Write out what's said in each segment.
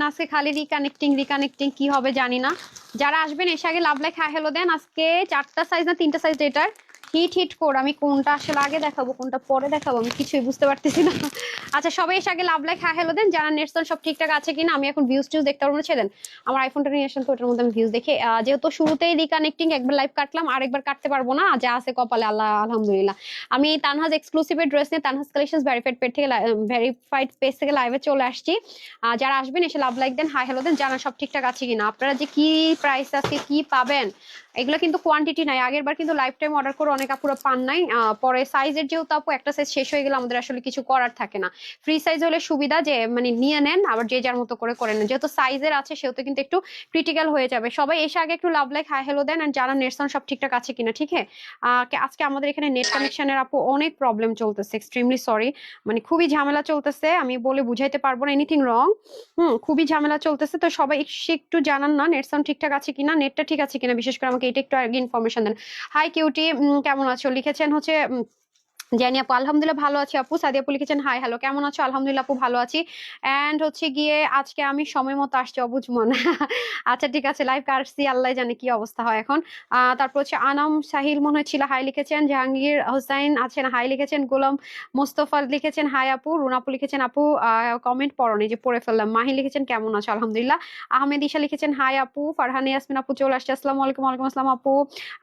না আজকে খালি রিকানেক্টিং রিকানেক্টিং কি হবে জানি না। যারা আসবেন, এসে আগে লাভ হ্যাঁ হ্যালো দেন। আজকে চারটা সাইজ না, তিনটা সাইজ এটার হিট হিট কোড, আমি কোনটা আসলে আগে দেখাবো, কোনটা পরে দেখাবো, আমি কিছুই বুঝতে পারতেছি না। আচ্ছা সবাই এসে আগে লাভ লাইক হ্যাঁ হ্যালো দেন, যারা নেটসন সব ঠিকঠাক আছে কিনা, আমি এখন ভিউজ টিউজ দেখতে পারব না, ছেড়ে দেন। আমার আইফোনটা নিয়ে আসেন তো ওটার মধ্যে আমি ভিউজ দেখে। যেহেতু শুরুতেই রিকানেক্টিং একবার লাইভ কাটলাম, আরেকবার কাটতে পারব না, যা আছে কপালে, আল্লাহ, আলহামদুলিল্লাহ। আমি তানহাজ এক্সক্লুসিভের ড্রেস নিয়ে, তানহাজ কালেকশন ভেরিফাইড পেজ থেকে ভেরিফাইড পেজ থেকে লাইভে চলে আসছি। যারা আসবেন, এসে লাভ লাইক দেন হাই হ্যালো দেন জানা সব ঠিকঠাক আছে কিনা। আপনারা যে কি প্রাইস আছে, কি পাবেন এগুলো কিন্তু কোয়ান্টিটি নাই। আগের বার কিন্তু লাইফ টাইম অর্ডার করে অনেক আপুরা পান নাই। পরে সাইজের যেহেতু আপু, একটা সাইজ শেষ হয়ে গেলে আমাদের আসলে কিছু করার থাকে না। ফ্রি সাইজ হলে সুবিধা যে মানে নিয়ে নেন, আবার যে যার মতো করে করে নেন। যেহেতু সাইজের আছে, সেহেতু কিন্তু একটু ক্রিটিক্যাল হয়ে যাবে। সবাই এসে আগে একটু লাভ লাইক হাই হ্যালো দেন আর যারা নেটসন সব ঠিকঠাক আছে কিনা, ঠিক আছে? আজকে আমাদের এখানে নেট কানেকশনের আপু অনেক প্রবলেম চলতেছে এক্সট্রিমলি সরি মানে খুবই ঝামেলা চলতেছে, আমি বলে বুঝাইতে পারব না এনিথিং রং হুম, খুবই ঝামেলা চলতেছে। তো সবাই একটু- জানান না নেট সাউন্ড ঠিকঠাক আছে কিনা নেটটা ঠিক আছে কিনা, বিশেষ করে আমাকে এটা একটু আগে ইনফরমেশন দেন। হাই কিউটি কেমন আছো? লিখেছেন হচ্ছে জানি আপু, আলহামদুলিল্লাহ ভালো আছি আপু। সাদি আপু লিখেছেন, হাই হ্যালো কেমন আছো? আলহামদুলিল্লাহ আপু ভালো আছি। এন্ড হচ্ছে গিয়ে আজকে আমি সময় মতো আসছি অবুঝ মন। আচ্ছা ঠিক আছে লাইভ কাটছি আল্লাহ জানে কি অবস্থা হয় এখন। তারপর হচ্ছে আনাম সাহিল মনে হচ্ছিল, হাই, লিখেছেন, জাহাঙ্গীর হোসাইন আছেন, হাই, লিখেছেন, গোলাম মোস্তফা লিখেছেন, হাই আপু। রুনাপু লিখেছেন, আপু কমেন্ট পড়নি যে পড়ে ফেললাম। মাহি লিখেছেন, কেমন আছো? আলহামদুলিল্লাহ। আহমেদ ইশা লিখেছেন, হাই আপু। ফারহানি ইয়াসমিন আপু চলে আসছে, আসসালামু আলাইকুম, ওয়ালাইকুম আসসালাম আপু।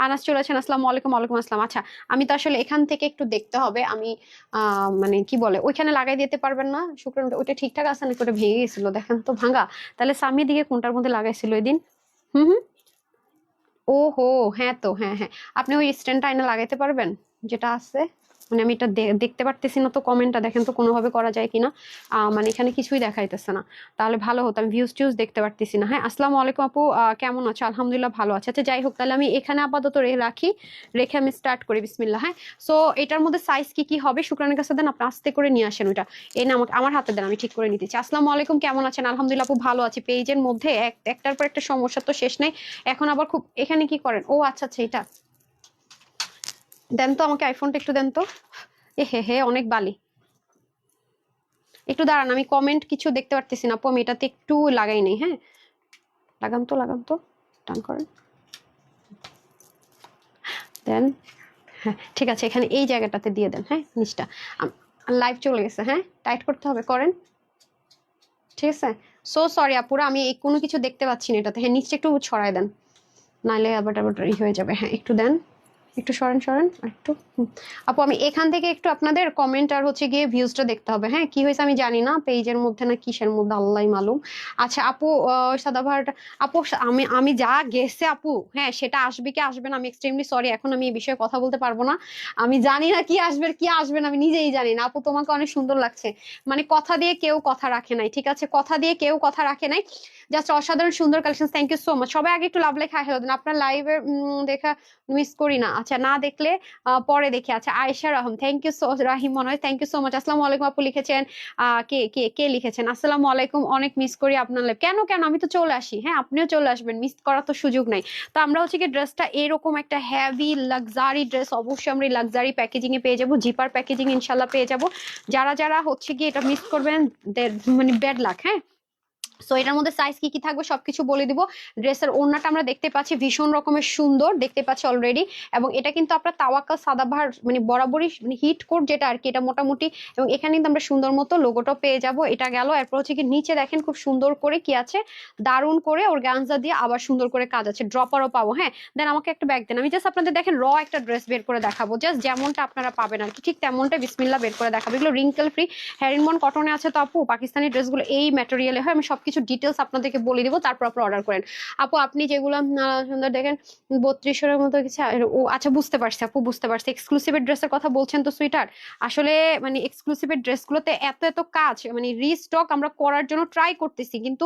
আনাস চলে আসেন আসসালামু আলাইকুম, ওয়ালাইকুম আসসালাম। আচ্ছা আমি তো আসলে এখান থেকে একটু দেখতে হবে। আমি মানে কি বলে, ওইখানে লাগাই দিতে পারবেন না। শুক্রাণুটা ওইটা ঠিকঠাক আছে নাকি? ওটা ভেঙে গেছিল, দেখেন তো ভাঙা। তাহলে স্বামীর দিকে কোনটার মধ্যে লাগাইছিল ওই দিন হুম হুম। ও হো হ্যাঁ তো হ্যাঁ হ্যাঁ। আপনি ওই স্ট্যান্ডটা আইনা লাগাইতে পারবেন, যেটা আছে? মানে আমি এটা দেখতে পারতেছি না, তো কমেন্টটা দেখেন তো কোনোভাবে করা যায় কিনা। মানে এখানে কিছুই দেখাইতেছে না। তাহলে ভালো হতো, আমি ভিউজ টিউজ দেখতে পারতেছি না। হ্যাঁ আসসালামু আলাইকুম আপু কেমন আছো? আলহামদুলিল্লাহ ভালো আছে। আচ্ছা যাই হোক, তাহলে আমি এখানে আপাতত রাখি। রেখে আমি স্টার্ট করি বিসমিল্লা হ্যাঁ? সো এটার মধ্যে সাইজ কি কি হবে? শুক্রানের কাছে দেন, আপনি আস্তে করে নিয়ে আসেন ওইটা। এনে আমাকে আমার হাতে দেন, আমি ঠিক করে নিতে চাই আসসালামু আলাইকুম, কেমন আছেন? আলহামদুলিল্লাহ আপু, ভালো আছি। পেজের মধ্যে এক- একটার পর একটা সমস্যা তো শেষ নেই। এখন আবার খুব এখানে কি করেন? ও আচ্ছা আচ্ছা এটা দেন তো আমাকে আইফোনটা একটু দেন তো। এ হে হে, অনেক বালি। একটু দাঁড়ান, আমি কমেন্ট কিছু দেখতে পারতেছি না। আপু, আমি এটাতে একটু লাগাই নেই হ্যাঁ? লাগান তো লাগান তো। টান করেন। দেন। হ্যাঁ ঠিক আছে, এখানে এই জায়গাটাতে দিয়ে দেন হ্যাঁ নিচটা। লাইভ চলে গেছে হ্যাঁ? টাইট করতে হবে, করেন। ঠিক আছে? সো সরি আপুরা, আমি এই কোনো কিছু দেখতে পাচ্ছি না এটাতে। হ্যাঁ নিচটা একটু ছড়াই দেন। নাহলে আবার আবার ই হয়ে যাবে হ্যাঁ একটু দেন। একটু সরেন সরেন একটু। আপু আমি এখান থেকে একটু আপনাদের কমেন্ট আর হচ্ছে গিয়ে ভিউজটা দেখতে হবে। হ্যাঁ কি হয়েছে আমি জানি না পেজের মধ্যে না কিসের মধ্যে আল্লাহ মালুম। আচ্ছা আপু আহ, সাদাভারটা আপু আমি আমি যা গেছে আপু হ্যাঁ সেটা আসবে কি আসবে না আমি এক্সট্রিমলি সরি এখন আমি এই বিষয়ে কথা বলতে পারব না। আমি জানি না কি আসবে কি আসবে না আমি নিজেই জানি না। আপু তোমাকে অনেক সুন্দর লাগছে। মানে কথা দিয়ে কেউ কথা রাখে নাই ঠিক আছে? কথা দিয়ে কেউ কথা রাখে নাই। জাস্ট অসাধারণ সুন্দর collection thank you so much সবাই আগে একটু লাভ লেখা হেলো দেন আপনার লাইভে দেখা মিস করি না। আচ্ছা না দেখলে পরে দেখি। আচ্ছা আয়েশা রহম থ্যাংক ইউ সো রাহিম মনে হয় থ্যাংক ইউ সো মাচ আসসালামু আলাইকুম, আপু লিখেছেন কে কে কে লিখেছেন? আসসালামু আলাইকুম, অনেক মিস করি আপনার লাইভ কেন কেন? আমি তো চলে আসি। হ্যাঁ আপনিও চলে আসবেন মিস করার তো সুযোগ নাই। তো আমরা হচ্ছে কি ড্রেসটা এরকম একটা হ্যাভি লাক্সারি ড্রেস অবশ্যই আমরা লাক্সারি প্যাকেজিং এ পেয়ে যাব জিপার প্যাকেজিং ইনশাল্লাহ পেয়ে যাব। যারা যারা হচ্ছে কি এটা মিস করবেন মানে ব্যাড লাক হ্যাঁ? সো এটার মধ্যে সাইজ কি কি থাকবে সবকিছু বলে দিব। ড্রেসের ওড়নাটা আমরা দেখতে পাচ্ছি ভীষণ রকমের সুন্দর, দেখতে পাচ্ছি অলরেডি এবং এটা কিন্তু আপনার তাওয়াক্কাল, সাদাবাহার মানে বরাবরই মানে হিট কোট যেটা আর কি, এটা মোটামুটি। এবং এখানে কিন্তু আমরা সুন্দর মতো লোগোটা পেয়ে যাব। এটা গেল। এরপর হচ্ছে কি নিচে দেখেন খুব সুন্দর করে কি আছে। দারুণ করে ওর গানজা দিয়ে আবার সুন্দর করে কাজ আছে। ড্রপারও পাবো হ্যাঁ? দেন আমাকে একটা ব্যাগ দেন। আমি জাস্ট আপনাদের দেখেন র একটা ড্রেস বের করে দেখাবো। জাস্ট যেমনটা আপনারা পাবেন আর কি, ঠিক তেমনটা বিসমিল্লা বের করে দেখাবো। এগুলো রিঙ্কেল ফ্রি হ্যারিনমন কটনে আছে তো আপু? পাকিস্তানি ড্রেসগুলো এই ম্যাটেরিয়ালে হয়। আমি সবকিছু ডিটেলস আপনাদেরকে বলে দিব, তারপর আপনি অর্ডার করেন। আপু, আপনি যেগুলো সুন্দর দেখেন, বত্রিশের মতো কিছু ও আচ্ছা বুঝতে পারছি আপু, বুঝতে পারছি। এক্সক্লুসিভের ড্রেসের কথা বলছেন তো সুইটার? আসলে মানে এক্সক্লুসিভের ড্রেসগুলোতে এত এত কাজ মানে রিস্টক আমরা করার জন্য ট্রাই করতেছি, কিন্তু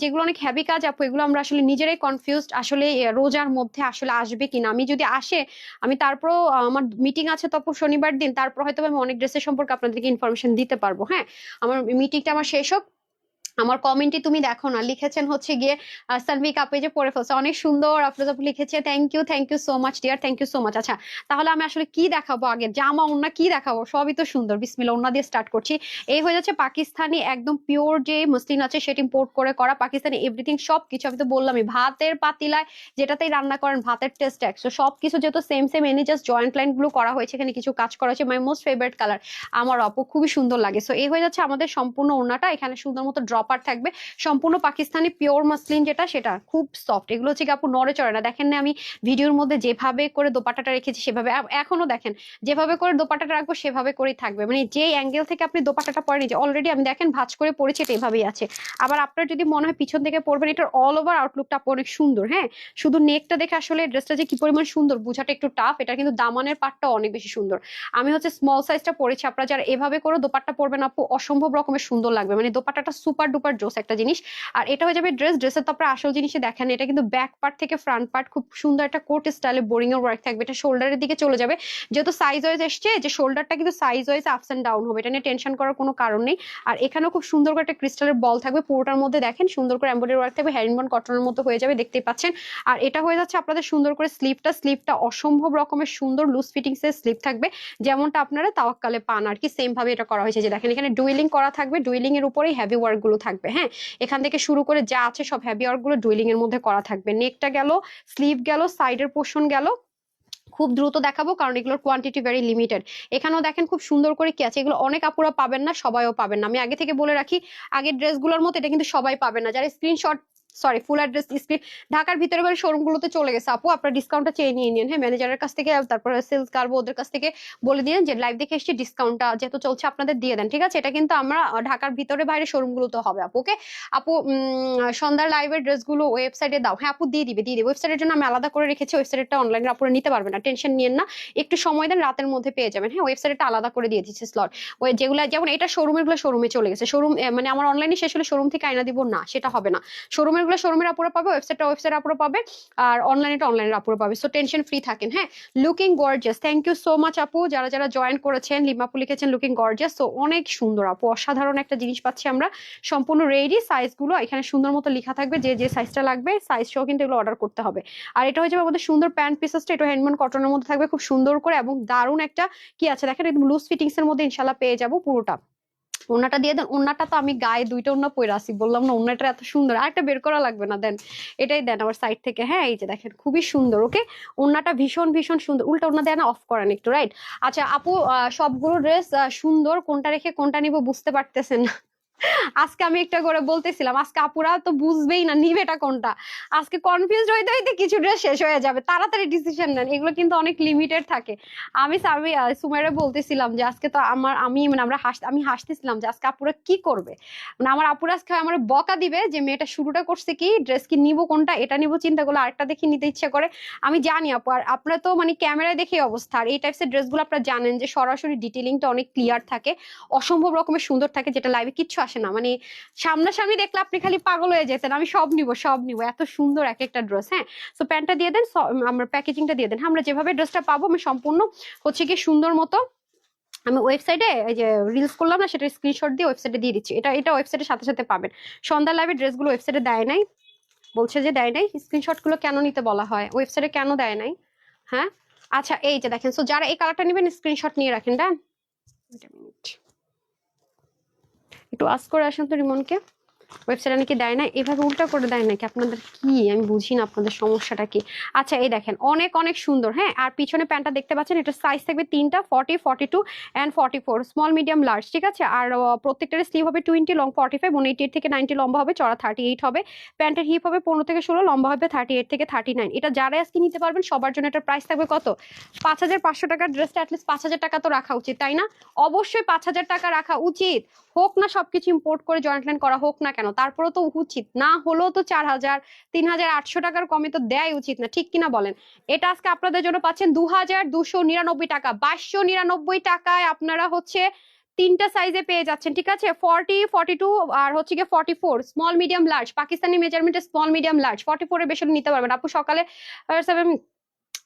যেগুলো অনেক হ্যাভি কাজ আপু, এগুলো আমরা আসলে নিজেরাই কনফিউজড আসলে রোজার মধ্যে আসলে আসবে কিনা। আমি যদি আসে, আমি তারপরও আমার মিটিং আছে তো শনিবার দিন, তারপর হয়তো আমি অনেক ড্রেসের সম্পর্কে আপনাদেরকে ইনফরমেশন দিতে পারব হ্যাঁ? আমার মিটিংটা আমার শেষ হোক আমার কমেন্টে তুমি দেখো না। লিখেছেন হচ্ছে গিয়ে সানভি কাপে যে পড়ে ফেলছে, অনেক সুন্দর আফরোজ আপু লিখেছে thank you thank you so much dear thank you so much আচ্ছা তাহলে আমি আসলে কি দেখাবো আগে? জামা ওন্না কি দেখাবো? সবই তো সুন্দর। বিসমিল্লা ওন্না দিয়ে স্টার্ট করছি। এই হয়ে যাচ্ছে পাকিস্তানি একদম পিওর যে মসলিন আছে সেটা ইম্পোর্ট করে করা পাকিস্তানি এভরিথিং সব কিছু আমি তো বললামই, ভাতের পাতিলায় যেটাতেই রান্না করেন, ভাতের টেস্ট এক। সব কিছু যেহেতু same same any just joint লাইনগুলো করা হয়েছে, এখানে কিছু কাজ করা হয়েছে। মাই মোস্ট ফেভারিট কালার আমার আপু খুবই সুন্দর লাগে। সো এই হয়ে যাচ্ছে আমাদের সম্পূর্ণ ওড়নাটা। এখানে সুন্দর মতো ড্রপার থাকবে। সম্পূর্ণ পাকিস্তানি পিওর মাসলিন যেটা, সেটা খুব সফট এগুলো হচ্ছে আপু নড়ে চড়ে না। দেখেন না আমি ভিডিওর মধ্যে যেভাবে করে দোপাটাটা রেখেছি, সেভাবে। এখনও দেখেন, যেভাবে করে দোপাটাটা রাখব, সেভাবে করেই থাকবে। মানে যে অ্যাঙ্গেল থেকে আপনি দোপাটাটা পরে নিচ্ছে অলরেডি আমি দেখেন ভাঁজ করে পড়েছি এটা এভাবেই আছে। আবার আপনার যদি মনে হয় পিছন থেকে পড়বেন এটার অল ওভার আউটলুকটা অনেক সুন্দর হ্যাঁ? শুধু নেকটা দেখে আসলে ড্রেসটা যে কি পরিমাণ সুন্দর, বোঝাটা একটু টাফ এটা কিন্তু দামানের পাটটা অনেক বেশি সুন্দর। আমি হচ্ছে স্মল সাইজটা পরেছি, আপনারা যারা এভাবে করে দোপাট্টা পরবেন আপু, অসম্ভব রকমের সুন্দর লাগবে। মানে দোপাট্টাটা সুপার ডুপার জোস একটা জিনিস। আর এটা হয়ে যাবে ড্রেস ড্রেসের তো আপনারা আসল জিনিসে দেখেন, এটা কিন্তু ব্যাক পার্ট থেকে ফ্রন্ট পার্ট খুব সুন্দর একটা কোট স্টাইলে বোরিং এর ওয়ার্ক থাকবে। এটা শোল্ডারের দিকে চলে যাবে। যেহেতু সাইজ ওয়াইজ এসছে, যে শোল্ডারটা কিন্তু size wise ups and down হবে, এটা নিয়ে টেনশন করার কোনো কারণ নেই। আর এখানেও খুব সুন্দর করে একটা ক্রিস্টালের বল থাকবে, পুরোটার মধ্যে দেখেন সুন্দর করে এম্বয়ডারি ওয়ার্ক থাকবে হ্যারিনবন কটনের মতো হয়ে যাবে, দেখতেই পাচ্ছেন। আর এটা হয়ে যাচ্ছে আপনাদের সুন্দর করে স্লিপটা স্লিপটা অসম্ভব রকমের সুন্দর লুজ ফিটিংস এর স্লিপ থাকবে, যেমনটা আপনারা তাওয়াক্কালে পান। আর কি সেম ভাবে এটা করা হয়েছে, যে দেখেন এখানে ডুইলিং করা থাকবে ডুইলিং এর উপরেই হেভি ওয়ার্কগুলো থাকবে হ্যাঁ? এখান থেকে শুরু করে যা আছে সব হ্যাভি ওয়ার্কগুলো ডুইলিং এর মধ্যে করা থাকবে। নেকটা গেল স্লিভ গেল সাইডের পোর্শন গেল। খুব দ্রুত দেখাবো কারণ এগুলোর কোয়ান্টিটি ভেরি লিমিটেড এখানেও দেখেন খুব সুন্দর করে কি আছে, এগুলো অনেক আপুরা পাবেন না, সবাইও পাবেন না। আমি আগে থেকে বলে রাখি আগের ড্রেসগুলোর মতো এটা কিন্তু সবাই পাবেন না। যারা screenshot sorry full address screen ঢাকার ভিতরে বাইরে শোরুম গুলোতে চলে গেছে। আপু, আপনার ডিসকাউন্টটা চেয়ে নিয়ে নিন। হ্যাঁ ম্যানেজারের কাছ থেকে, তারপরে সেলস গার্বো ওদের কাছ থেকে বলে দিন যে লাইভ দেখে এসেছি ডিসকাউন্টটা যেহেতু চলছে, আপনাদের দিয়ে দেন। ঠিক আছে? এটা কিন্তু আমরা ঢাকার ভিতরে বাইরে শোরুম গুলোতে হবে, আপু ওকে আপু সন্ধ্যার লাইভের ড্রেসগুলো ওয়েবসাইটে দাও। হ্যাঁ আপু, দিয়ে দিবে দিয়ে দিবে। ওয়েবসাইটের জন্য আমি আলাদা করে রেখেছি ওয়েবসাইটটা অনলাইনে আপুরা নিতে পারবে না। টেনশন নিয়েন না। একটু সময় দেন, রাতের মধ্যে পেয়ে যাবেন। হ্যাঁ ওয়েবসাইটটা আলাদা করে দিয়ে দিচ্ছি স্লট ওই যেগুলো, যেমন এটা শোরুমেরগুলো শোরুমে চলে গেছে। শোরুম মানে আমার অনলাইনে শেষ হলে শোরুম থেকে আয়না দিব না, সেটা হবে না। শোরুমের গুলো শোরুমের আপুরা পাবে ওয়েবসাইটটা ওয়েবসাইট আপুরা পাবে, আর অনলাইনেটা অনলাইনের আপুরা পাবে। সো টেনশন ফ্রি থাকেন হ্যাঁ? Looking gorgeous thank you so much আপু। যারা যারা জয়েন করেছেন, লিমাপু লিখেছেন লুকিং গর্জিয়াস তো অনেক সুন্দর, আপু। অসাধারণ একটা জিনিস পাচ্ছি আমরা। সম্পূর্ণ রেডি সাইজগুলো এখানে সুন্দর মতো লেখা থাকবে, যে যে সাইজটা লাগবে সাইজ সহ কিন্তু এগুলো অর্ডার করতে হবে। আর এটা হচ্ছে আমাদের সুন্দর প্যান্ট পিসেসটা এটা হ্যান্ডমেড কটনের মধ্যে থাকবে, খুব সুন্দর করে এবং দারুণ একটা কি আছে? দেখেন একদম লুজ ফিটিংস এর মধ্যে ইনশাল্লাহ পেয়ে যাব পুরোটা। ওনাটা দিয়ে দেন। ওনাটা তো আমি গায়ে দুইটা ওনা পরে আসি বললাম না ওনাটা এত সুন্দর। আর একটা বের করা লাগবে না, দেন। এটাই দেন আমার সাইড থেকে হ্যাঁ এই যে দেখেন, খুবই সুন্দর ওকে ওনাটা ভীষণ ভীষণ সুন্দর। উল্টা ওনা দেয় না অফ করেন একটু রাইট আচ্ছা আপু সবগুলো ড্রেস সুন্দর, কোনটা রেখে কোনটা নিব বুঝতে পারতেছেন না। আজকে আমি একটা করে বলতেছিলাম, আজকে আপুরা তো বুঝবেই না নিবেটা কোনটা। আজকে কনফিউজ হইতে হইতে কিছু ড্রেস শেষ হয়ে যাবে, তাড়াতাড়ি ডিসিশন নেন, এগুলো কিন্তু অনেক লিমিটেড থাকে। আমি আমি সুমাইরে বলতেছিলাম যে, আজকে তো আমার, আমি মানে আমরা হাস, আমি হাসতেছিলাম যে, আজকে আপুরা কি করবে? মানে আমার আপুরা আজকে আমার বকা দিবে যে, মেয়েটা শুরুটা করছে কি ড্রেস কি নিব কোনটা, এটা নিব চিন্তা করলে আরেকটা দেখি নিতে ইচ্ছে করে। আমি জানি আপু, আর আপনারা তো মানে ক্যামেরায় দেখে অবস্থা, আর এই টাইপসের ড্রেসগুলো আপনারা জানেন যে, সরাসরি ডিটেলিংটা অনেক ক্লিয়ার থাকে, অসম্ভব রকমের সুন্দর থাকে, যেটা লাইভে কিচ্ছু আসে না। মানে সামনাসামনি দেখলে আপনি খালি পাগল হয়ে যেতেন। আমি সব নিব সব নিব। এত সুন্দর এক একটা ড্রেস হ্যাঁ? সো প্যান্টটা দিয়ে দেন আমার প্যাকেজিংটা দিয়ে দেন। হ্যাঁ, আমরা যেভাবে ড্রেসটা পাবো আমি সম্পূর্ণ হচ্ছে কি সুন্দর মতো আমি ওয়েবসাইটে এই যে রিলস করলাম না সেটা স্ক্রিনশট দিয়ে ওয়েবসাইটে দিয়ে দিচ্ছি। এটা এটা ওয়েবসাইটের সাথে সাথে পাবেন। সন্ধ্যা লাইভের ড্রেসগুলো ওয়েবসাইটে দেয় নাই। বলছে যে দেয় নাই। স্ক্রিনশটগুলো কেন নিতে বলা হয়? ওয়েবসাইটে কেন দেয় নাই? হ্যাঁ? আচ্ছা এই যে দেখেন। সো যারা এই কালারটা নেবেন স্ক্রিনশট নিয়ে রাখেন a minute. একটু আস করে আসেন তো রিমনকে। ওয়েবসাইটে নাকি দেয় না? এভাবে উল্টা করে দেয় নাকি? আপনাদের কি? আমি বুঝি না আপনাদের সমস্যাটা কি? আচ্ছা এই দেখেন, অনেক অনেক সুন্দর হ্যাঁ? আর পিছনে প্যান্টটা দেখতে পাচ্ছেন এটা সাইজ থাকবে তিনটা forty forty two and forty four small medium large ঠিক আছে? আর প্রত্যেকটার স্লিভ হবে টোয়েন্টি লং ফর্টি ফাইভ উন এইটি থেকে নাইনটি লম্বা হবে, চড়া থার্টি এইট হবে। প্যান্টের হিপ হবে পনেরো থেকে ষোলো, লম্বা হবে থার্টি এইট থেকে থার্টি নাইন এটা যারা আজকে নিতে পারবেন, সবার জন্য এটার প্রাইস থাকবে কত? পাঁচ হাজার পাঁচশো টাকার ড্রেসটা অ্যাটলিস্ট পাঁচ হাজার টাকা তো রাখা উচিত, তাই না? অবশ্যই পাঁচ হাজার টাকা রাখা উচিত। হোক না সবকিছু ইম্পোর্ট করে জয়েন্ট লাইন করা হোক না তারপরেও তো উচিত। না হলেও তো চার হাজার, তিন হাজার, আটশো টাকার কমে তো দেয় উচিত না। ঠিক কিনা বলেন? এটা আজকে আপনাদের জন্য পাচ্ছেন দু হাজার দুশো নিরানব্বই টাকা। বাইশশো নিরানব্বই টাকায় আপনারা হচ্ছে তিনটা সাইজে পেয়ে যাচ্ছেন, ঠিক আছে? ফর্টি ফর্টি টু আর হচ্ছে গিয়ে forty four small medium large Pakistani মেজারমেন্টে small medium large forty ফোরের বেশি নিতে পারবেন। আপু সকালে সেভেন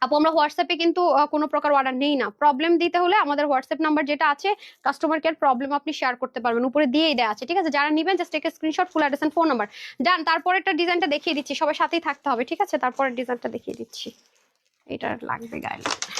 আপু, আমরা হোয়াটসঅ্যাপে কিন্তু কোনো প্রকার অর্ডার নেই না। প্রবলেম দিতে হলে আমাদের হোয়াটসঅ্যাপ নাম্বার যেটা আছে কাস্টমার কেয়ার প্রবলেম আপনি শেয়ার করতে পারবেন। উপরে দিয়েই দেওয়া আছে, ঠিক আছে? যারা নেবেন জাস্ট একটা screenshot full address phone number done তারপরে একটা ডিজাইনটা দেখিয়ে দিচ্ছি। সবার সাথেই থাকতে হবে, ঠিক আছে? তারপরে ডিজাইনটা দেখিয়ে দিচ্ছি। এটা লাগবে গায়ে লাগবে।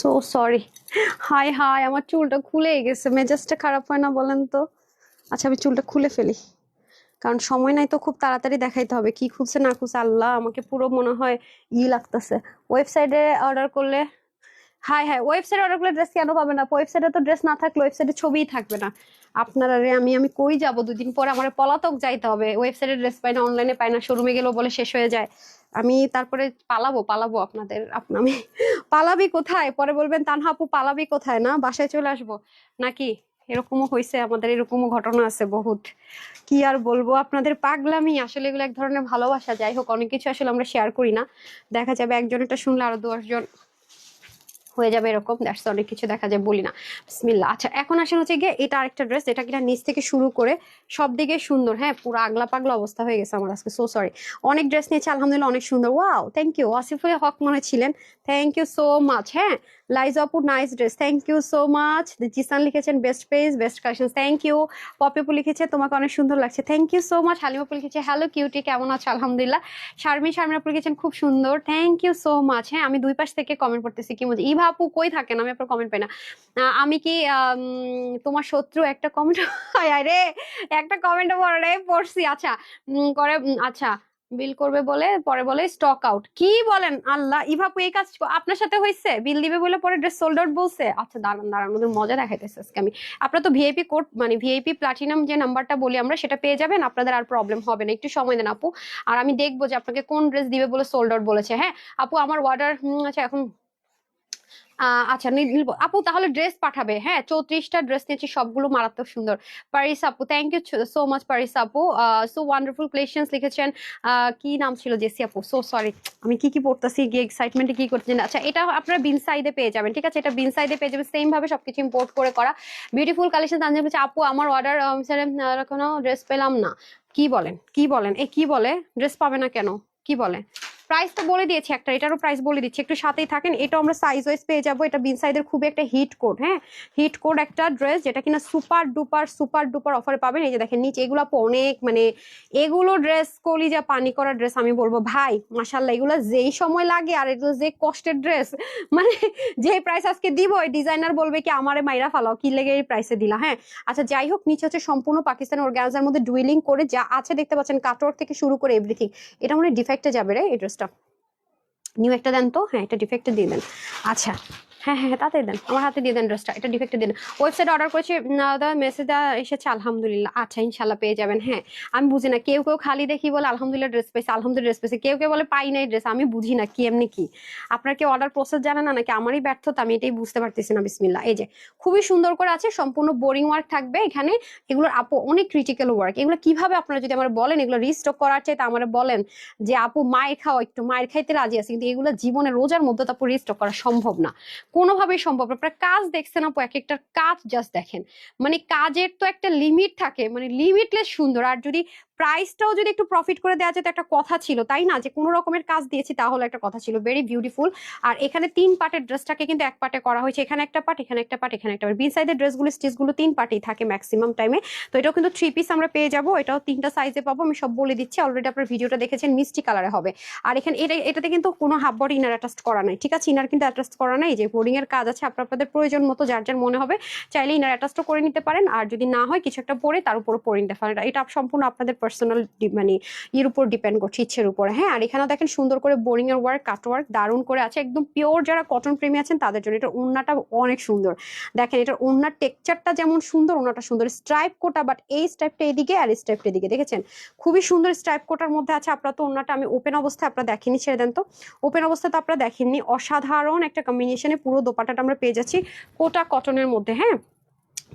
সো সরি হাই হাই আমার চুলটা খুলে গেছে। মেজাজটা খারাপ হয় না বলেন তো? আচ্ছা আমি চুলটা খুলে ফেলি। কারণ সময় নাই তো খুব তাড়াতাড়ি দেখাইতে হবে। কি খুলছে না খুলছে, আল্লাহ, আমাকে পুরো মনে হয় ই লাগতেছে। ওয়েবসাইটে অর্ডার করলে, হাই হাই ওয়েবসাইটে অর্ডার করলে ড্রেস কেন পাবে না ওয়েবসাইটে তো ড্রেস না থাকলে ওয়েবসাইটে ছবিই থাকবে না। আপনারা রে আমি আমি কই যাব? দুদিন পরে আমার পলাতক যাইতে হবে। ওয়েবসাইটে ড্রেস পাই না অনলাইনে পাই না শোরুমে গেলেও বলে শেষ হয়ে যায়। আমি তারপরে পালাবো পালাবো আপনাদের, আপনি পালাবি কোথায়? পরে বলবেন, তানহা আপু, পালাবি কোথায় না? বাসায় চলে আসব। নাকি? এরকমও হয়েছে আমাদের, এরকমও ঘটনা আছে বহুত। কি আর বলব? আপনাদের পাগলামি, আসলে এগুলো এক ধরনের ভালোবাসা। যাই হোক, অনেক কিছু আসলে আমরা শেয়ার করি না। দেখা যাবে একজন এটা শুনলে আরও দশজন হয়ে যাবে এরকম দ্যাটস অনেক কিছু দেখা যায়, বলি না। বিসমিল্লা আচ্ছা এখন আসেন হচ্ছে গিয়ে এটা আরেকটা ড্রেস এটা কিনা নিচ থেকে শুরু করে সব দিকে সুন্দর হ্যাঁ পুরো আগলা পাগলা অবস্থা হয়ে গেছে আমার আজকে সো সরি অনেক ড্রেস নিয়েছে, আলহামদুলিল্লাহ অনেক সুন্দর wow thank you Asiful Haque মনে ছিলেন থ্যাংক ইউ সো মাচ হ্যাঁ। লাইজ আপু nice dress thank you so much Zishan লিখেছেন best page best collection thank you পপিপু লিখেছে, তোমাকে অনেক সুন্দর লাগছে। থ্যাংক ইউ সো মাচ হালিমাপু লিখেছে হ্যালো কিউটি কেমন আছো? আলহামদুলিল্লাহ। শারমিন শারমিন আপু লিখেছেন, খুব সুন্দর। থ্যাংক ইউ সো মাচ হ্যাঁ আমি দুই পাশ থেকে কমেন্ট করতেছি। কি মজা। ইভা আপু কই থাকেন? আমি আপনার কমেন্ট পাই না। আমি কি তোমার শত্রু? একটা কমেন্ট আরে, একটা কমেন্ট পড়ে পড়ছি। আচ্ছা করে আচ্ছা। বিল করবে বলে, পরে বলে স্টক আউট কি বলেন? আল্লাহ ইভাপু এই কাজ আপনার সাথে হয়েছে বিল দিবে বলে পরে ড্রেস সোল্ড আউট বলছে? আচ্ছা দাঁড়ান দাঁড়ান, ওদের মজা দেখাইতেছে আজকে আমি। আপনার তো ভিআইপি কোড মানে ভিআইপি প্লাটিনাম যে নাম্বারটা বলি আমরা, সেটা পেয়ে যাবেন, আপনাদের আর প্রবলেম হবে না। একটু সময় দেন আপু। আর আমি দেখব যে আপনাকে কোন ড্রেস দিবে বলে সোল্ড আউট বলেছে। হ্যাঁ আপু, আমার ওয়ার্ডার আচ্ছা এখন আচ্ছা আপু তাহলে ড্রেস পাঠাবে। হ্যাঁ চৌত্রিশটা ড্রেস নিয়েছি, সবগুলো মারাত্মক সুন্দর। পারিস আপু থ্যাংক ইউ সো মাচ পারিস আপু। সো ওয়ান্ডারফুল ক্লেশনস লিখেছেন। কি নাম ছিল জেসি আপু? সো সরি আমি কি কি পড়তেছি, গিয়ে এক্সাইটমেন্টে কি করতেছেন আচ্ছা এটা আপনারা বিন সাইডে পেয়ে যাবেন, ঠিক আছে? এটা বিন সাইডে পেয়ে যাবেন সেম ভাবে সবকিছু ইম্পোর্ট করে করা। বিউটিফুল কালেকশন তানজিম বলছে, আপু, আমার অর্ডার কোনো ড্রেস পেলাম না। কি বলেন? কি বলেন? এ কি বলে? ড্রেস পাবে না কেন? কি বলে? প্রাইস তো বলে দিয়েছি একটা, এটারও প্রাইস বলে দিচ্ছি। একটু সাথেই থাকেন এটা আমরা সাইজ ওয়াইজ পেয়ে যাব। এটা বিন সাইজের খুবই একটা হিট কোড হ্যাঁ? হিট কোড একটা ড্রেস যেটা কিনা সুপার ডুপার সুপার ডুপার অফারে পাবেন। এই যে দেখেন নিচে এগুলো অনেক মানে এগুলো ড্রেস কলিজা, পানি করা ড্রেস আমি বলব। ভাই মাসাল্লাহ এগুলো যেই সময় লাগে আর এগুলো যে কষ্টের ড্রেস মানে যে প্রাইস আজকে দিব ওই ডিজাইনার বলবে কি, আমারে মাইরা ফালাও, কি লেগে এই প্রাইসে দিলা? হ্যাঁ? আচ্ছা যাই হোক, নিচে হচ্ছে সম্পূর্ণ পাকিস্তানের অর্গানজার মধ্যে ডুইলিং করে যা আছে, দেখতে পাচ্ছেন কাটওয়ার্ক থেকে শুরু করে এভরিথিং এটা মনে ডিফেক্টে যাবে রে, এই নিউ একটা দেন তো? হ্যাঁ এটা ডিফেক্টে দিয়ে দেন। আচ্ছা হ্যাঁ হ্যাঁ হ্যাঁ, তাড়াতাড়ি দেন। আমার হাতে দিয়ে দেন ড্রেসটা। এটা ডিফেক্টে দিন। ওয়েবসাইট অর্ডার করেছি মেসেজ এসেছে আলহামদুলিল্লাহ। আচ্ছা ইনশাল্লাহ পেয়ে যাবেন হ্যাঁ। আমি বুঝি না কেউ কেউ খালি দেখি বলে আলহামদুলিল্লাহ ড্রেস পেয়েছে আলহামদুলিল্লাহ ড্রেস পেয়েছে কেউ কেউ বলে পাই নাই ড্রেস আমি বুঝি না কি এমনি কি। আপনার কি অর্ডার প্রসেস জানে না নাকি আমারই ব্যর্থতা? আমি এটাই বুঝতে পারতেছি না বিসমিল্লা এই যে খুবই সুন্দর করে আছে সম্পূর্ণ বোরিং ওয়ার্ক থাকবে এখানে। এগুলোর আপু অনেক ক্রিটিক্যাল ওয়ার্ক এগুলো কীভাবে আপনারা যদি আমার বলেন এগুলো রিস্টক করার চাই তা আমার বলেন যে আপু মায়ের খাও একটু মায়ের খাইতে রাজি আছে। কিন্তু এগুলো জীবনে রোজার মধ্যে তো রিস্টক করা সম্ভব না। কোনোভাবেই সম্ভব আপনার কাজ দেখছেন আপু, এক একটা কাজ জাস্ট দেখেন। মানে কাজের তো একটা লিমিট থাকে মানে লিমিটলেস সুন্দর। আর যদি প্রাইসটাও যদি একটু প্রফিট করে দেওয়া যেত একটা কথা ছিল, তাই না? যে কোনো রকমের কাজ দিয়েছি তাহলে একটা কথা ছিল। ভেরি বিউটিফুল আর এখানে তিন পার্টের ড্রেসটাকে কিন্তু এক পার্টে করা হয়েছে। এখানে একটা পার্ট এখানে একটা পার্ট এখানে একটা পার্ট বি সাইডের ড্রেসগুলো স্টিচগুলো তিন পার্টেই থাকে ম্যাক্সিমাম টাইমে তো এটাও কিন্তু থ্রি পিস আমরা পেয়ে যাব। এটাও তিনটা সাইজে পাবো। আমি সব বলে দিচ্ছি। অলরেডি আপনার ভিডিওটা দেখেছেন, মিষ্টি কালারে হবে। আর এখানে এটা, এটাতে কিন্তু কোনো হাফ বডি ইনার অ্যাটাচ করা নাই। ঠিক আছে? ইনার কিন্তু অ্যাটাচ করা নাই। যে বোর্ডিং এর কাজ আছে, আপনার আপনাদের প্রয়োজন মতো যার যার মনে হবে, চাইলে ইনার অ্যাটাচটা করে নিতে পারেন। আর যদি না হয়, কিছু একটা পরে তার উপর পরে নিতে পারেন এটা সম্পূর্ণ আপনাদের পার্সোনাল মানে এর উপর ডিপেন্ড করছে, ইচ্ছের উপরে। হ্যাঁ আর এখানে দেখেন সুন্দর করে বোরিং এর ওয়ার্ক কাট ওয়ার্ক দারুণ করে আছে। একদম পিওর যারা কটন প্রেমী আছেন, তাদের জন্য এটা ওন্নাটা অনেক সুন্দর। দেখেন এটার ওন্নার টেক্সচারটা যেমন সুন্দর ওন্নাটা সুন্দর। স্ট্রাইপ কোটা বাট এই স্ট্রাইপটা এদিকে আর এই স্ট্রাইপটা এদিকে, দেখেছেন? খুবই সুন্দর স্ট্রাইপ কোটার মধ্যে আছে। আপনারা তো ওন্নাটা আমি ওপেন অবস্থায় আপনারা দেখেনি, ছেড়ে দেন তো। ওপেন অবস্থায় তো আপনারা দেখেননি। অসাধারণ একটা কম্বিনেশনে পুরো দোপাটাটা আমরা পেয়ে যাচ্ছি কোটা কটনের মধ্যে হ্যাঁ?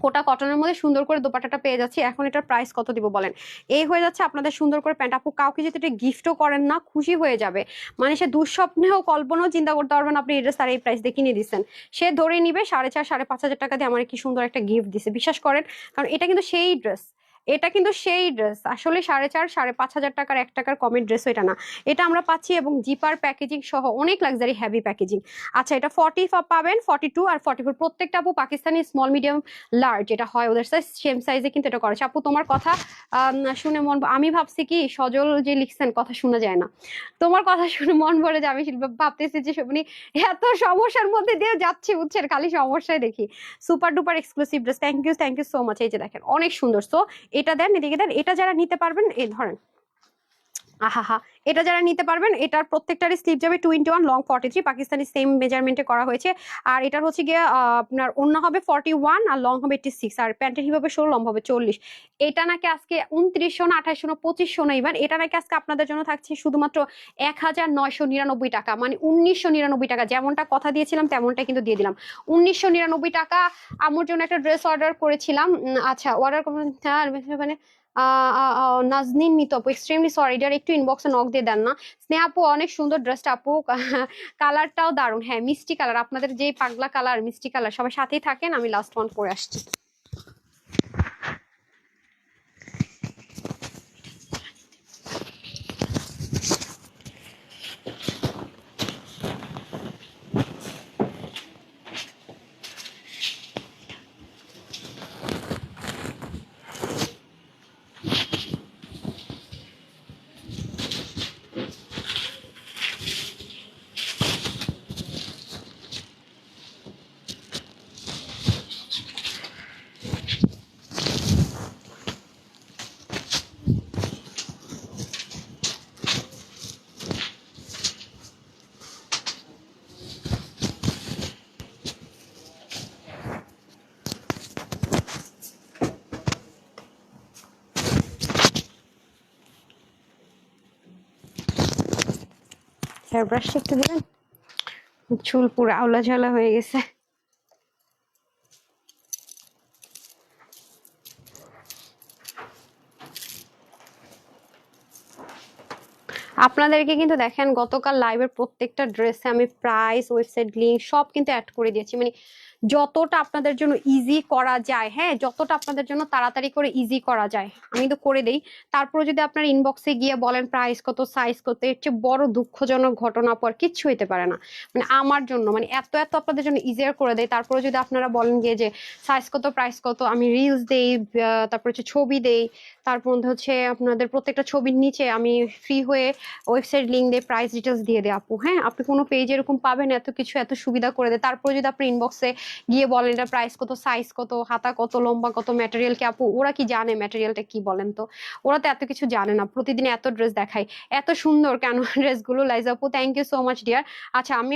কোটা কটনের মধ্যে সুন্দর করে দোপাটাটা পেয়ে যাচ্ছি। এখন এটার প্রাইস কত দিব বলেন? এই হয়ে যাচ্ছে আপনাদের সুন্দর করে প্যান্ট আপু, কাউকে যদি এটা গিফটও করেন না, খুশি হয়ে যাবে। মানে সে দুঃস্বপ্নেও, কল্পনাও চিন্তা করতে পারবেন আপনি এই ড্রেস তার এই প্রাইস দিয়ে নিয়ে দিচ্ছেন। সে ধরে নিবে সাড়ে চার, সাড়ে পাঁচ হাজার টাকা দিয়ে আমার কি সুন্দর একটা গিফট দিছে। বিশ্বাস করেন, কারণ এটা কিন্তু সেই ড্রেস এটা কিন্তু সেই ড্রেস আসলে সাড়ে চার, সাড়ে পাঁচ হাজার টাকার, এক টাকার কমের ড্রেস এটা না। এটা আমরা পাচ্ছি এবং জিপার প্যাকেজিং সহ অনেক লাক্সারি হ্যাভি প্যাকেজিং আচ্ছা এটা ফর্টি পাবেন ফর্টি টু আর ফর্টি ফোর প্রত্যেকটা আপু পাকিস্তানি স্মল মিডিয়াম লার্জ এটা হয় ওদের সাইজ সেম সাইজে কিন্তু এটা করেছে আপু, তোমার কথা শুনে মন আমি ভাবছি কি, সজল যে লিখছেন, কথা শোনা যায় না। তোমার কথা শুনে মন ভরে যে আমি ভাবতেছি যে মানে এত সমস্যার মধ্যে দিয়ে যাচ্ছে, বুঝছেন? খালি সমস্যায় দেখি। Super duper exclusive dress thank you thank you so much এই যে দেখেন, অনেক সুন্দর। সো এটা দেন এদিকে দেন এটা যারা নিতে পারবেন এই ধরেন আহা এটা যারা নিতে পারবেন, এটার প্রত্যেকটারই স্লিপ যাবে twenty one long forty three Pakistani same মেজারমেন্টে করা হয়েছে। আর এটার হচ্ছে গিয়ে আপনার অন্য হবে ফর্টি ওয়ান আর লং হবে এইটি সিক্স আর প্যান্টের হিপ হবে ষোলো লম্বা হবে চল্লিশ। এটা নাকি আজকে উনত্রিশশো না আঠাশশো না, পঁচিশশো না ইভেন এটা নাকি আজকে আপনাদের জন্য থাকছে শুধুমাত্র এক হাজার নয়শো নিরানব্বই টাকা। মানে উনিশশো নিরানব্বই টাকা, যেমনটা কথা দিয়েছিলাম, তেমনটা কিন্তু দিয়ে দিলাম। উনিশশো নিরানব্বই টাকা, আমার জন্য একটা ড্রেস অর্ডার করেছিলাম। আচ্ছা অর্ডার মানে নাজনীন মিত আপু এক্সট্রিমলি সরি ডার একটু ইনবক্সে নক দিয়ে দেন না। স্নেহা আপু, অনেক সুন্দর ড্রেসটা আপু। কালারটাও দারুণ। হ্যাঁ মিষ্টি কালার আপনাদের যে পাগলা কালার মিষ্টি কালার সবাই সাথেই থাকেন, আমি লাস্ট ওয়ান করে আসছি। হেয়ার ব্রাশ করতে দিবেন? চুল পুরো আওলা ঝালা হয়ে গেছে। আপনাদেরকে কিন্তু দেখেন, গতকাল লাইভের প্রত্যেকটা ড্রেসে আমি প্রাইস ওয়েবসাইট লিঙ্ক সব কিন্তু অ্যাড করে দিয়েছি। মানে যতটা আপনাদের জন্য ইজি করা যায় হ্যাঁ যতটা আপনাদের জন্য তাড়াতাড়ি করে ইজি করা যায়, আমি তো করে দেই। তারপরে যদি আপনার ইনবক্সে গিয়ে বলেন প্রাইস কত সাইজ কত, এর চেয়ে বড় দুঃখজনক ঘটনা পর কিচ্ছু হইতে পারে না। মানে আমার জন্য মানে এত এত আপনাদের জন্য ইজিয়ার করে দেয়। তারপরে যদি আপনারা বলেন গিয়ে যে সাইজ কত প্রাইস কত, আমি রিলস দেই তারপর হচ্ছে ছবি দেই, তারপর হচ্ছে আপনাদের প্রত্যেকটা ছবির নিচে আমি ফ্রি হয়ে ওয়েবসাইট লিঙ্ক দিয়ে প্রাইস ডিটেলস দিয়ে দেয় আপু। হ্যাঁ আপনি কোনো পেজ এরকম পাবেন, এত কিছু, এত সুবিধা করে দেয়। তারপরে যদি আপনি ইনবক্সে গিয়ে বলেন এটা প্রাইস কত সাইজ কত, হাতা কত, লম্বা কত ম্যাটেরিয়াল কি আপু? ওরা কি জানে ম্যাটেরিয়ালটা কি বলেন তো? ওরা তো এত কিছু জানে না। প্রতিদিন এত ড্রেস দেখায়। এত সুন্দর কেন ড্রেসগুলো লাইজ আপু? Thank you so much dear আচ্ছা আমি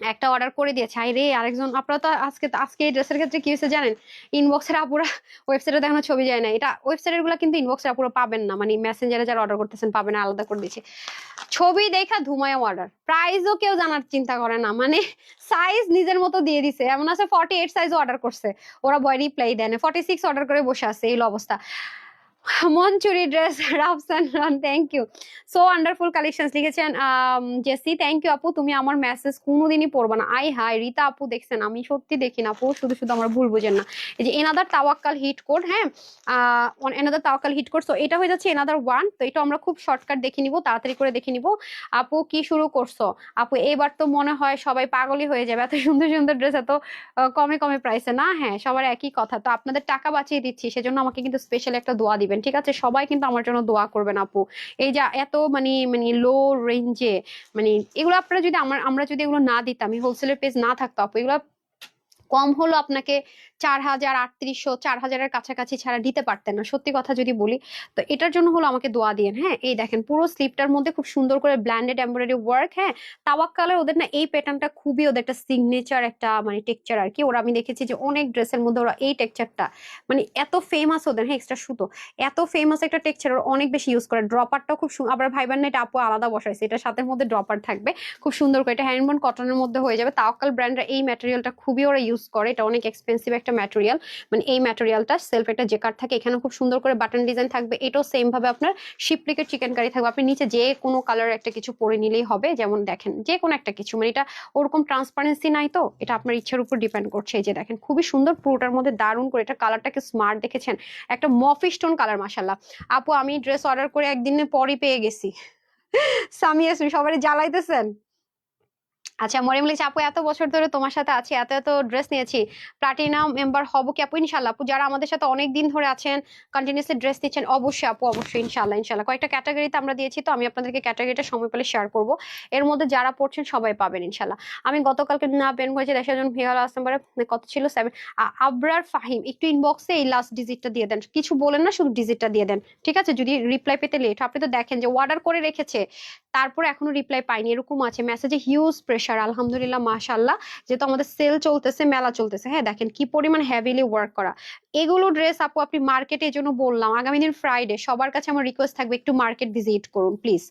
একটা অর্ডার করে দিয়েছি। আই রে, আরেকজন, আপনারা তো আজকে আজকে এই ড্রেসের ক্ষেত্রে কি হয়েছে জানেন? ইনবক্সের আপুরা ওয়েবসাইটে দেখানো ছবি যায় না এটা ওয়েবসাইটেরগুলো কিন্তু ইনবক্সের আপুরা পাবেন না। মানে মেসেঞ্জারে যারা অর্ডার করতেছেন পাবেন আলাদা করে দিয়েছে। ছবি দেখা ধুমায় অর্ডার প্রাইসও কেউ জানার চিন্তা করে না। মানে সাইজ নিজের মতো দিয়ে দিছে। এমন আছে ফর্টি এইট সাইজও অর্ডার করছে। ওরা বয় রিপ্লাই দেয় না। ফর্টি সিক্স অর্ডার করে বসে আছে, এই অবস্থা। মঞ্চুরি dress Rafsan run thank you so wonderful collection লিখেছেন জেসি থ্যাংক ইউ আপু, তুমি আমার মেসেজ কোনোদিনই পড়বা না। আই হাই রিতা আপু দেখছেন, আমি সত্যি দেখি না আপু, শুধু শুধু আমার ভুল বুঝেন না। এই যে এনাদার তাওয়াক্কাল হিট কোড হ্যাঁ? Another Tawakkal hit code so এটা হয়ে যাচ্ছে এনাদার ওয়ান তো এটা আমরা খুব শর্টকাট দেখে নিব, তাড়াতাড়ি করে দেখে নিব। আপু, কি শুরু করছ? আপু, এবার তো মনে হয় সবাই পাগলই হয়ে যাবে, এত সুন্দর সুন্দর ড্রেস এত কমে কমে প্রাইসে না হ্যাঁ সবার একই কথা। তো আপনাদের টাকা বাঁচিয়ে দিচ্ছি, সেজন্য আমাকে কিন্তু স্পেশাল একটা দোয়া দিবেন, ঠিক আছে? সবাই কিন্তু আমার জন্য দোয়া করবেন আপু। এই যে এত মানে মানে লো রেঞ্জে মানে এগুলো আপনারা যদি আমার, আমরা যদি এগুলো না দিতাম হোলসেলের পেজ না থাকতো আপু, এগুলো কম হলো আপনাকে চার হাজার, আটত্রিশশো, চার হাজারের কাছাকাছি ছাড়া দিতে পারতেন না। সত্যি কথা যদি বলি, তো এটার জন্য হলো আমাকে দোয়া দিয়েন হ্যাঁ? এই দেখেন, পুরো স্লিপটার মধ্যে খুব সুন্দর করে ব্ল্যান্ডেড এমব্রয়ডারি ওয়ার্ক হ্যাঁ? তাওয়াক্কালের ওদের না এই প্যাটার্নটা খুবই ওদের একটা সিগনেচার একটা মানে টেক্সচার আর কি। ওরা আমি দেখেছি যে অনেক ড্রেসের মধ্যে ওরা এই টেক্সচারটা মানে এত ফেমাস ওদের হ্যাঁ এক্সট্রা সুতো, এত ফেমাস একটা টেক্সচার ওরা অনেক বেশি ইউজ করে। ড্রপারটাও খুব আবার ভাইবার নেট আপু আলাদা বসাইছে, এটার সাথে মধ্যে ড্রপার থাকবে। খুব সুন্দর করে এটা হ্যান্ডবোন কটনের মধ্যে হয়ে যাবে। তাওয়াক্কাল ব্র্যান্ডের এই ম্যাটেরিয়ালটা খুবই ওরা ইউজ করে, এটা অনেক এক্সপেন্সিভ একটা ম্যাটেরিয়াল মানে এই ম্যাটেরিয়ালটা সেলফ একটা জেকার থাকে এখানে খুব সুন্দর করে বাটন ডিজাইন থাকবে, এটাও সেম ভাবে আপনার শিপলিকের চিকেন কারি থাকবে। আপনি নিচে যে কোনো কালার একটা কিছু পরে নিলেই হবে, যেমন দেখেন, যে কোনো একটা কিছু। মানে এটা ওরকম ট্রান্সপারেন্সি নাই তো, এটা আপনার ইচ্ছার উপর ডিপেন্ড করছে। এই যে দেখেন, খুবই সুন্দর পুরোটার মধ্যে দারুণ করে এটা কালারটাকে স্মার্ট দেখেছেন। একটা মফি স্টোন কালার মাসাল্লাহ আপু, আমি ড্রেস অর্ডার করে একদিনের পরই পেয়ে গেছি। সামিয়া সবাই জ্বালাইতেছেন? আচ্ছা মরিম লিখছে আপু এত বছর ধরে তোমার সাথে আছি, এত এত ড্রেস নিয়েছি প্লাটিনাম মেম্বার হব কি আপু? ইনশাল্লাহ আপু, যারা আমাদের সাথে অনেক দিন ধরে আছেন কন্টিনিউসলি ড্রেস দিচ্ছেন অবশ্যই আপু, অবশ্যই ইনশাল্লাহ ইনশাল্লাহ কয়েকটা ক্যাটাগরিতে আমরা দিয়েছি, তো আমি আপনাদেরকে ক্যাটাগরিটা সময় পেলে শেয়ার করব। এর মধ্যে যারা পড়ছেন, সবাই পাবেন ইনশাল্লাহ আমি গতকালকে না বেন করেছি দেশের জন্য ভিওয়াল নাম্বারে কত ছিল? সেভেন আবরার ফাহিম, একটু ইনবক্সে এই লাস্ট ডিজিটটা দিয়ে দেন। কিছু বলেন না, শুধু ডিজিটটা দিয়ে দেন। ঠিক আছে? যদি রিপ্লাই পেতে লেট আপনি তো দেখেন যে অর্ডার করে রেখেছে, তারপরে এখনও রিপ্লাই পাইনি, এরকম আছে। মেসেজে হিউজ প্রেশার আলহামদুলিল্লাহ মাশাল্লাহ যেহেতু আমাদের সেল চলতেছে, মেলা চলতেছে। হ্যাঁ দেখেন কি পরিমাণ হ্যাভিলি ওয়ার্ক করা। এগুলো ড্রেস আপু, আপনি মার্কেটে এই জন্য বললাম, আগামী দিন ফ্রাইডে সবার কাছে আমার রিকোয়েস্ট থাকবে একটু মার্কেট ভিজিট করুন প্লিজ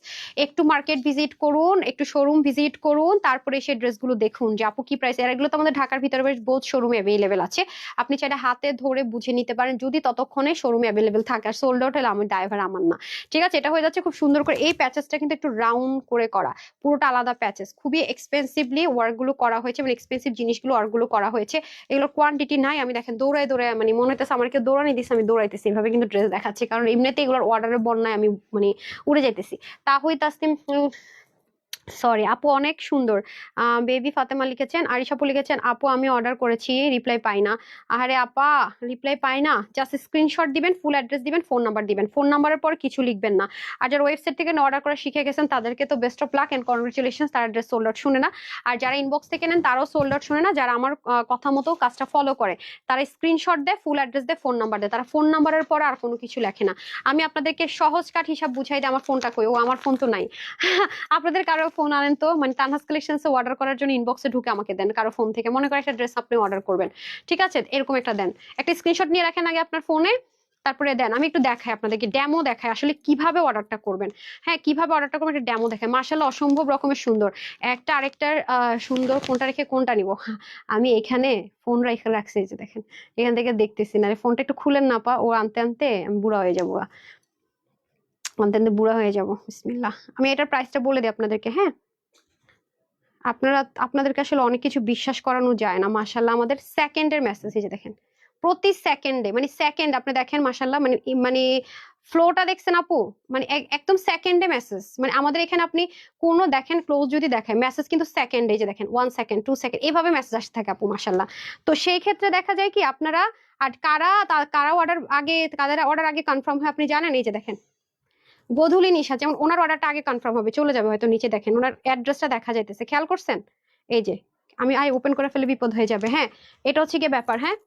একটু মার্কেট ভিজিট করুন, একটু শোরুম ভিজিট করুন, তারপরে সেই ড্রেসগুলো দেখুন যে আপু কি প্রাইস এর এগুলো তো আমাদের ঢাকার ভিতরে বেশ বহুত শোরুম অ্যাভেলেবেল আছে। আপনি চাইলে হাতে ধরে বুঝে নিতে পারেন, যদি ততক্ষণে শোরুমে অ্যাভেলেবেল থাকে, আর সোল্ড আউট হলে আমি ড্রাইভার আমার না। ঠিক আছে, এটা হয়ে যাচ্ছে খুব সুন্দর করে, এই প্যাচেসটা কিন্তু একটু রাউন্ড করে করা, পুরোটা আলাদা প্যাচেস খুবই এক্সপেন্সিভলি ওয়ার্কগুলো করা হয়েছে মানে এক্সপেন্সিভ জিনিসগুলো ওয়ার্কগুলো করা হয়েছে। এগুলো কোয়ান্টিটি নাই, আমি দেখেন দৌড়ায় দৌড়াই মানে মনে হইতেছে আমার কেউ দৌড়ানি দিচ্ছে আমি দৌড়াইতেছি, এভাবে কিন্তু ড্রেস দেখাচ্ছি। কারণ এমনিতে এগুলোর অর্ডারের বন্যায় আমি মানে উড়ে যাইতেছি। তা হই তাসনিম সরি আপু অনেক সুন্দর। বেবি ফাতেমা লিখেছেন, আরিশ আপু লিখেছেন, আপু আমি অর্ডার করেছি রিপ্লাই পাই না। আরে আপা রিপ্লাই পাই না? জাস্ট স্ক্রিনশট দিবেন ফুল অ্যাড্রেস দিবেন ফোন নাম্বার দিবেন। ফোন নাম্বারের পর কিছু লিখবেন না। আর যারা ওয়েবসাইট থেকে অর্ডার করা শিখে গেছেন, তাদেরকে তো best of luck and congratulation তারা অ্যাড্রেস সোল্ড আউট শুনে না। আর যারা ইনবক্স থেকে নেন, তারাও সোল্ড আউট শুনে না। যারা আমার কথা মতো কাজটা ফলো করে, তারা স্ক্রিনশট দেয় ফুল অ্যাড্রেস দেয় ফোন নাম্বার দেয়। তারা ফোন নাম্বারের পর আর কোনো কিছু লেখে না। আমি আপনাদেরকে সহজ কাঠ হিসাব বুঝাই দিই আমার ফোনটা কই? ও, আমার ফোন তো নাই। আপনাদের কারও ফোন আনেন তো মানে তানহাস কালেকশনসে অর্ডার করার জন্য ইনবক্সে ঢুকে আমাকে দেন। কারও ফোন থেকে। মনে করে একটা ড্রেস আপনি অর্ডার করবেন। ঠিক আছে? এরকম একটা দেন। একটা স্ক্রিনশট নিয়ে রাখেন আগে আপনার ফোনে তারপরে দেন। আমি একটু দেখাই আপনাদেরকে ড্যামো দেখাই আসলে কীভাবে অর্ডারটা করবেন। হ্যাঁ কীভাবে অর্ডারটা করবেন একটা ড্যামো দেখায় মার্শাল অসম্ভব রকমের সুন্দর। একটা আরেকটার সুন্দর কোনটা রেখে কোনটা নিব? আমি এখানে ফোন রেখে রাখছি যে দেখেন। এখান থেকে দেখতেছি। না ফোনটা একটু খুলেন না, পা। ও আনতে আনতে বুড়া হয়ে যাব আনতে বুড়া হয়ে যাব। বিসমিল্লাহ। আমি এটার প্রাইসটা বলে দিই আপনাদেরকে হ্যাঁ? আপনারা, আপনাদেরকে আসলে অনেক কিছু বিশ্বাস করানো যায় না মাশাল্লাহ আমাদের সেকেন্ডের মেসেজ এই যে দেখেন। প্রতি সেকেন্ডে মানে সেকেন্ড আপনি দেখেন মাশাল্লাহ মানে মানে ফ্লোটা দেখছেন আপু? মানে এক- একদম সেকেন্ডে মেসেজ মানে আমাদের এখানে আপনি কোনো দেখেন ক্লোজ যদি দেখেন মেসেজ কিন্তু সেকেন্ডে যে দেখেন ওয়ান সেকেন্ড টু সেকেন্ড এইভাবে মেসেজ আসতে থাকে আপু মাশাল্লাহ তো সেই ক্ষেত্রে দেখা যায় কি, আপনারা আর কারা কারা অর্ডার আগে, কাদের অর্ডার আগে কনফার্ম হয় আপনি জানেন? এই যে দেখেন গোধূলি নিশা, যেমন ওনার অর্ডারটা আগে কনফার্ম হবে, চলে যাবে, হয়তো নিচে দেখেন। ওনার অ্যাড্রেসটা দেখা যাইতেছে। খেয়াল করছেন? এই যে, আমি আই ওপেন করে ফেলে বিপদ হয়ে যাবে হ্যাঁ? এটা হচ্ছে গিয়ে ব্যাপার হ্যাঁ?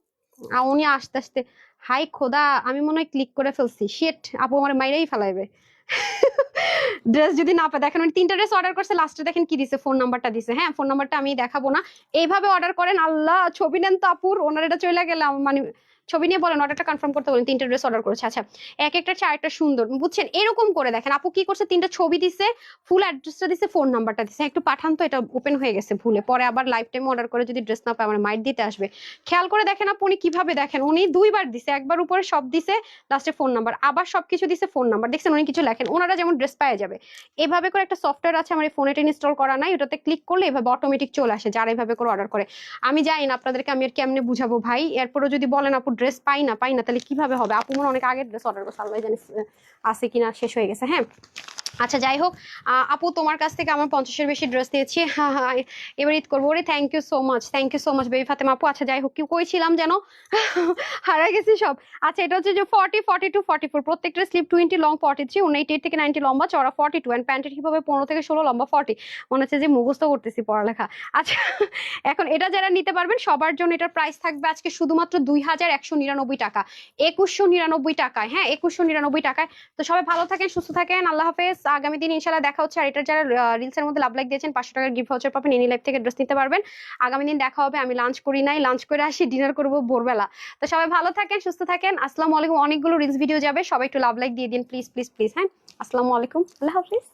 উনি আস্তে আস্তে, হাই খোদা, আমি মনে হয় ক্লিক করে ফেলছি। শেট আপু আমার মাইরেই ফেলাইবে। ড্রেস যদি না পায় দেখেন উনি তিনটা ড্রেস অর্ডার করছে লাস্টে দেখেন কি দিছে ফোন নাম্বারটা দিছে হ্যাঁ? ফোন নাম্বারটা আমি দেখাবো না। এইভাবে অর্ডার করেন, আল্লাহ, ছবি নেন তো আপুর, ওনার এটা চলে গেলাম মানে ছবি নিয়ে বলেন অর্ডারটা কনফার্ম করতে বলেন, তিনটা ড্রেস অর্ডার করেছে। আচ্ছা এক একটা চারটা সুন্দর। বুঝছেন? এরকম করে দেখেন, আপু কি করছে? তিনটা ছবি দিছে ফুল অ্যাড্রেসটা দিছে ফোন নাম্বারটা দিছে। একটু পাঠান তো, এটা ওপেন হয়ে গেছে ভুলে। পরে আবার লাইফ টাইম অর্ডার করে যদি ড্রেস না পায়, আমার মাইট দিতে আসবে। খেয়াল করে দেখেন আপু, উনি কীভাবে দেখেন? উনি দুইবার দিছে, একবার উপরে সব দিছে লাস্টে ফোন নাম্বার আবার সবকিছু দিছে ফোন নাম্বার দেখছেন, উনি কিছু লেখেন। ওনারা যেমন ড্রেস পাওয়া যাবে। এভাবে করে একটা সফটওয়্যার আছে, আমার এই ফোনে ইনস্টল করা নাই, ওটাতে ক্লিক করলে এভাবে অটোমেটিক চলে আসে, যারা এভাবে করে অর্ডার করে। আমি জানি না, আপনাদেরকে আমি আর কেমনে বুঝাবো ভাই? এরপরে যদি বলেন আপু ড্রেস পাই না পাই না, তাহলে কীভাবে হবে? আপু মনে অনেক আগের ড্রেস অর্ডার করছে, আল্লাহ জানিস আছে কিনা, শেষ হয়ে গেছে হ্যাঁ? আচ্ছা যাই হোক আপু তোমার কাছ থেকে আমার পঞ্চাশের বেশি ড্রেস দিয়েছি। এবার ঈদ করব। ওরে thank you so much thank you so much baby Fatema আপু। আচ্ছা যাই হোক, কি কইছিলাম যেন হারা গেছি সব। আচ্ছা এটা হচ্ছে যে forty forty two forty four প্রত্যেকটা slip twenty long forty three উনিট eight থেকে নাইনটি লম্বা চড়া ফর্টি টু অ্যান্ড প্যান্টের কীভাবে পনেরো থেকে ষোলো লম্বা ফর্টি মনে হচ্ছে যে মুখস্থ করতেছি পড়ালেখা। আচ্ছা এখন এটা যারা নিতে পারবেন, সবার জন্য এটার প্রাইস থাকবে আজকে শুধুমাত্র দুই হাজার একশো নিরানব্বই টাকা। একুশশো নিরানব্বই টাকায় হ্যাঁ একুশশো নিরানব্বই টাকায়। তো সবাই ভালো থাকেন, সুস্থ থাকেন, আল্লাহ হাফেজ। আগামী দিন ইনশাল্লাহ দেখা হচ্ছে আর এটার যারা রিলস এর মধ্যে লাভ লাইক দিয়েছেন, পাঁচশো টাকার গিফট ভাউচার পাবেন এনি লাইফ থেকে ড্রেস নিতে পারবেন। আগামী দিন দেখা হবে, আমি লাঞ্চ করি নাই লাঞ্চ করে আসি ডিনার করব ভোরবেলা। তো সবাই ভালো থাকেন, সুস্থ থাকেন। আসসালামু আলাইকুম, অনেকগুলো রিলস ভিডিও যাবে, সবাই একটু লাভ লাইক দিয়ে দিন প্লিজ প্লিজ প্লিজ হ্যাঁ? আসসালামু আলাইকুম, আল্লাহ হাফিজ।